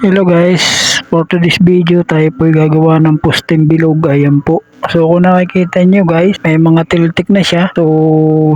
Hello guys, for today's video tayo po gagawa ng posting bilog. Ayan po. So kung nakikita nyo guys, may mga tiltik na siya. So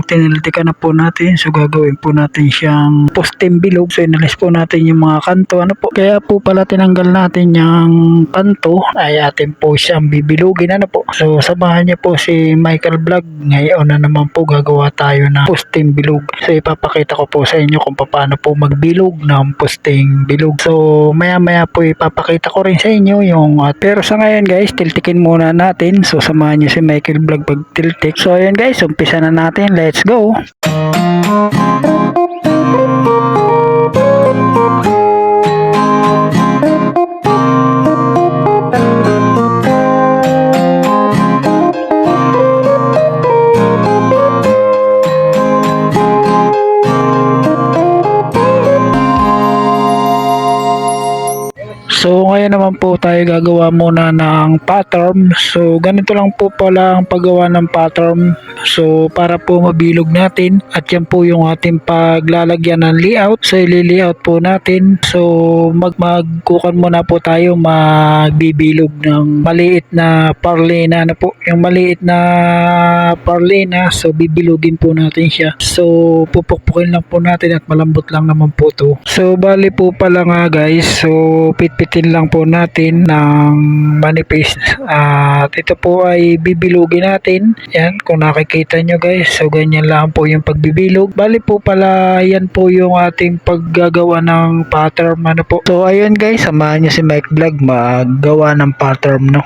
tiniltikan na po natin. So gagawin po natin siyang posting bilog. So inalis po natin yung mga kanto. Ano po? Kaya po pala tinanggal natin yung kanto ay atin po siyang bibilugin. Ano po? So samahan niyo po si Michael Vlog. Ngayon na naman po gagawa tayo ng posting bilog. So ipapakita ko po sa inyo kung paano po magbilog ng posting bilog. So maya maya po ipapakita ko rin sa inyo yung uh, pero sa ngayon guys tiltikin muna natin. So samahan niyo si Michael Vlog pag tiltik. So ayan guys, umpisa na natin. Let's go! So tayo gagawa muna ng pattern. So ganito lang po pala ang paggawa ng pattern. So para po mabilog natin at yan po yung ating paglalagyan ng layout. So ili-layout po natin. So mag magkukan muna po tayo magbibilog ng maliit na parlena na po. Yung maliit na parlena so bibilugin po natin siya. So pupukpukin lang po natin at malambot lang naman po to. So bali po pala nga guys. So pitpitin lang po natin ng manipis. At ito po ay bibilugin natin. Yan kung nakikita nyo guys. So ganyan lang po yung pagbibilog. Bali po pala yan po yung ating paggagawa ng pattern ano po. So ayun guys, samahan nyo si Mike Vlog maggawa ng pattern no.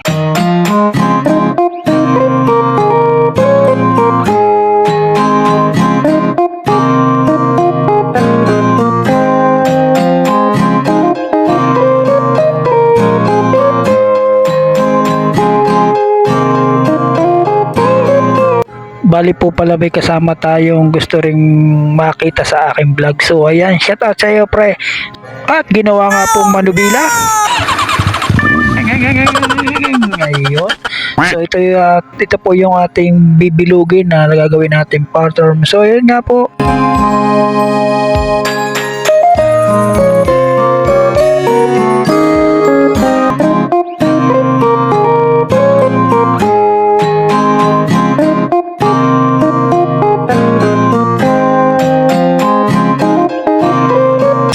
Bali po pala may kasama tayong gusto ring makita sa aking vlog. So ayan, shout out sa iyo pre. At ginawa nga pong manubila. Ayun. So ito, uh, ito po yung ating bibilugin na gagawin natin pattern. So yun nga po.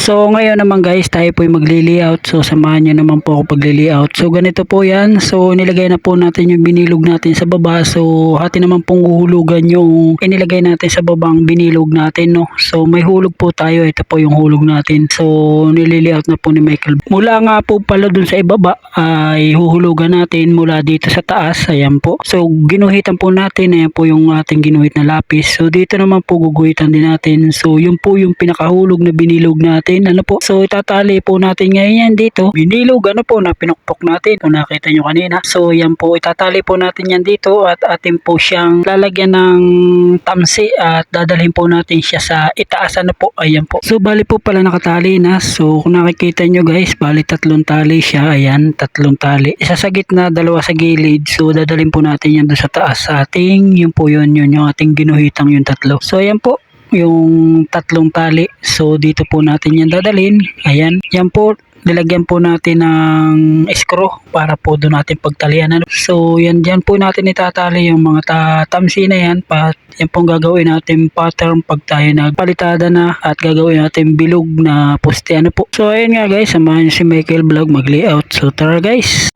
So ngayon naman guys, tayo po yung magli-layout. So samahan nyo naman po ako pagli-layout. So ganito po yan. So nilagay na po natin yung binilog natin sa baba. So hati naman pong uhulugan yung inilagay natin sa babang binilog natin. No? So may hulog po tayo. Ito po yung hulog natin. So nili-layout na po ni Michael. Mula nga po pala dun sa ibaba ay huhulugan natin mula dito sa taas. Ayan po. So ginuhitan po natin. Ayan po yung ating ginuhit na lapis. So dito naman po guguhitan din natin. So yun po yung pinakahulog na binilog natin ano po so itatali po natin ngayon dito. Binilog ano po na pinukpok natin. Kung nakita nyo kanina. So yan po itatali po natin yan dito at atin po siyang lalagyan ng tamsi at dadalhin po natin siya sa itaas ano po. Ayan po. So bali po pala nakatali na. So kung nakikita nyo guys bali tatlong tali siya. Ayan tatlong tali. Isa sa gitna dalawa sa gilid. So dadalhin po natin yan doon sa taas. Sa ating yun po yun yun yung ating ginuhitang yung tatlo. So ayan po yung tatlong tali. So dito po natin yan dadalhin. Ayan. Yan po nilagyan po natin ng screw para po doon natin pagtalian. Ano? So yan dyan po natin itatali yung mga tatamsi na yan. Pa, yan pong gagawin natin pattern pag tayo nagpalitada na at gagawin natin bilog na poste. Ano po. So ayun nga guys, samahan si Michael Vlog mag layout. So tara guys.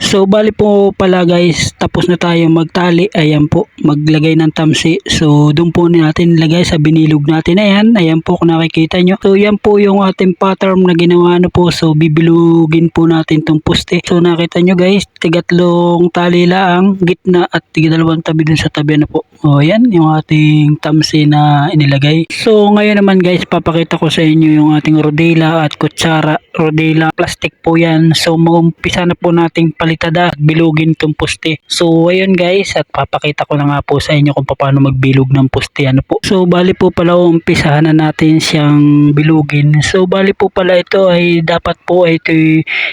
So bali po pala guys, tapos na tayo magtali. Ayan po, maglagay ng tamsi. So doon po natin lagay sa binilog natin. Ayan, ayan po kung nakikita nyo. So yan po yung ating pattern na ginawa na po. So bibilugin po natin tong poste. So nakita nyo guys, tigatlong tali lang, gitna at tigadalawang tabi dun sa tabi na po. O yan, yung ating tamsi na inilagay. So ngayon naman guys, papakita ko sa inyo yung ating rodela at kutsara. Rodela, plastic po yan. So mag-umpisa na po nating palitada at bilugin tong poste. So ayun guys, at papakita ko na nga po sa inyo kung paano magbilog ng poste. Ano po. So bali po pala umpisahan na natin siyang bilugin. So bali po pala ito ay dapat po ay ito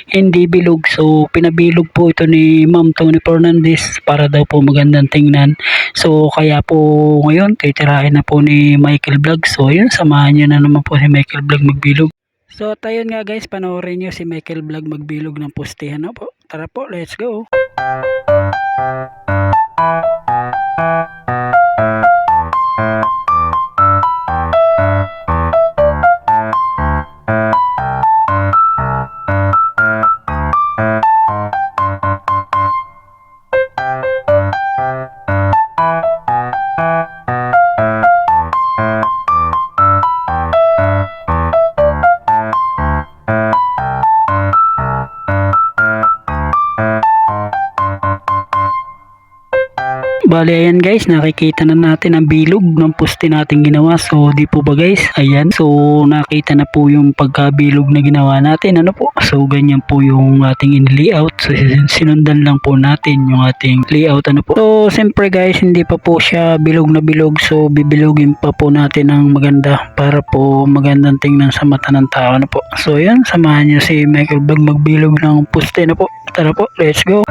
hindi bilog. So pinabilog po ito ni Ma'am Tony Fernandez para daw po magandang tingnan. So kaya po ngayon titirahin na po ni Michael Vlog. So ayun, samahan niyo na naman po si Michael Vlog magbilog. So at ayun nga guys, panoorin nyo si Michael Vlog magbilog ng pustihan. Ano po? Tara po, let's go. Bali ayan guys, nakikita na natin ang bilog ng puste natin ginawa. So di po ba guys? Ayan. So nakita na po yung pagkabilog na ginawa natin. Ano po? So ganyan po yung ating in-layout. So sinundan lang po natin yung ating layout. Ano po? So siyempre guys, hindi pa po siya bilog na bilog. So bibilogin pa po natin ng maganda para po magandang tingnan sa mata ng tao. Ano po? So ayan, samahan niyo si Michael Bag magbilog ng puste. Ano po? Tara po, let's go.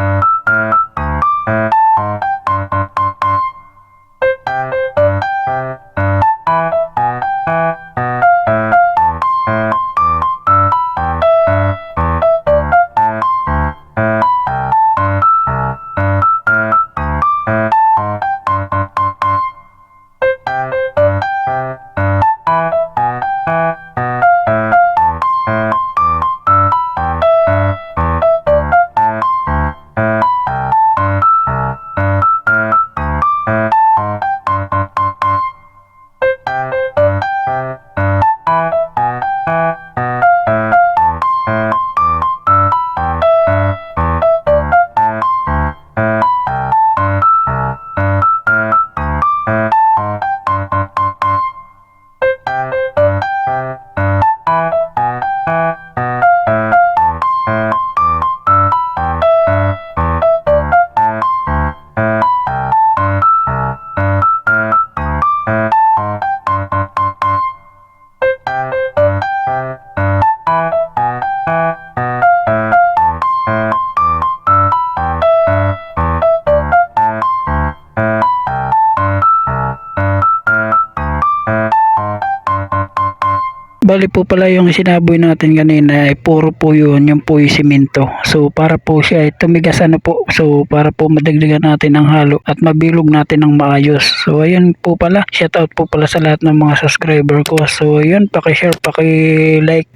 Bali po pala yung sinaboy natin kanina ay puro po yun, yung po yung simento. So para po siya ay tumigas ano po. So para po madagdagan natin ng halo at mabilog natin ng maayos. So ayun po pala, shout out po pala sa lahat ng mga subscriber ko. So ayun, paki-share, paki-like,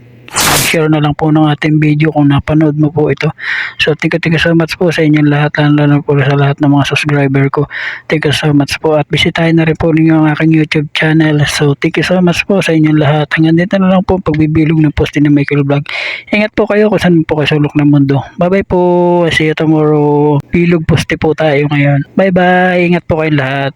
share na lang po ng ating video kung napanood mo po ito. So thank you, thank you so much po sa inyong lahat, lalo po sa lahat ng mga subscriber ko. Thank you so much po at bisitahin na rin po ninyo ang aking YouTube channel. So thank you so much po sa inyong lahat. Hanggang dito na lang po pagbibilog ng post ni Michael Vlog. Ingat po kayo kung saan po kayo sulok ng mundo. Bye bye po. See you tomorrow. Bilog poste po tayo ngayon. Bye bye. Ingat po kayong lahat.